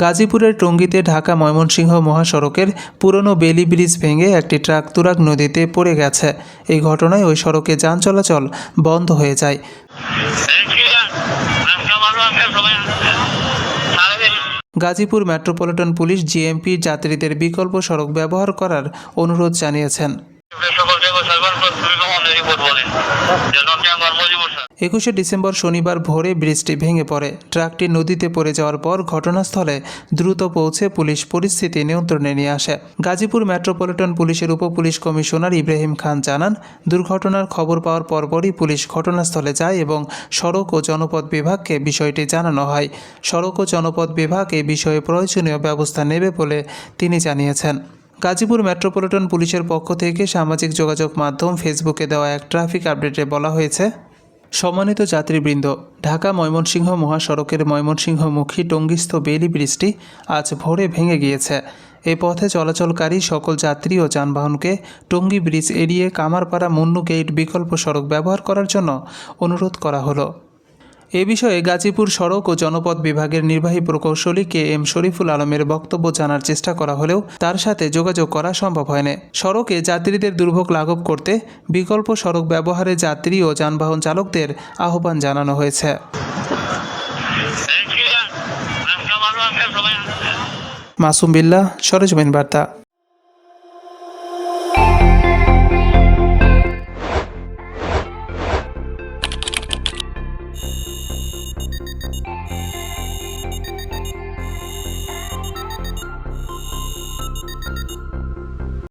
গাজীপুরের টঙ্গীতে ঢাকা ময়মনসিংহ মহাসড়কের পুরনো বেলি ব্রিজ ভেঙে একটি ট্রাক তুরাগ নদীতে পড়ে গেছে। এই ঘটনায় ওই সড়কে যান চলাচল বন্ধ হয়ে যায়। গাজীপুর মেট্রোপলিটন পুলিশ জিএমপি যাত্রীদের বিকল্প সড়ক ব্যবহার করার অনুরোধ জানিয়েছেন। একুশে ডিসেম্বর শনিবার ভোরে ব্রিজটি ভেঙে পড়ে। ট্রাকটি নদীতে পড়ে যাওয়ার পর ঘটনাস্থলে দ্রুত পৌঁছে পুলিশ পরিস্থিতি নিয়ন্ত্রণে নিয়ে আসে। গাজীপুর মেট্রোপলিটন পুলিশের উপপুলিশ কমিশনার ইব্রাহিম খান জানান, দুর্ঘটনার খবর পাওয়ার পরপরই পুলিশ ঘটনাস্থলে যায় এবং সড়ক ও জনপথ বিভাগকে বিষয়টি জানানো হয়। সড়ক ও জনপথ বিভাগ এই বিষয়ে প্রয়োজনীয় ব্যবস্থা নেবে বলে তিনি জানিয়েছেন। গাজীপুর মেট্রোপলিটন পুলিশের পক্ষ থেকে সামাজিক যোগাযোগ মাধ্যম ফেসবুকে দেওয়া এক ট্রাফিক আপডেটে বলা হয়েছে, সম্মানিত যাত্রীবৃন্দ, ঢাকা ময়মনসিংহ মহাসড়কের ময়মনসিংহমুখী টঙ্গিস্থ বেলি ব্রিজটি আজ ভোরে ভেঙে গিয়েছে। এ পথে চলাচলকারী সকল যাত্রী ও যানবাহনকে টঙ্গী ব্রিজ এড়িয়ে কামারপাড়া মুন্নু গেট বিকল্প সড়ক ব্যবহার করার জন্য অনুরোধ করা হলো। এ বিষয়ে গাজীপুর সড়ক ও জনপথ বিভাগের নির্বাহী প্রকৌশলী কে এম শরীফুল আলমের বক্তব্য জানার চেষ্টা করা হলেও তার সাথে যোগাযোগ করা সম্ভব হয়নি। সড়কে যাত্রীদের দুর্ভোগ লাঘব করতে বিকল্প সড়ক ব্যবহারে যাত্রী ও যানবাহন চালকদের আহ্বান জানানো হয়েছে। মাসুম বিল্লাহ সরেজমিন বার্তা।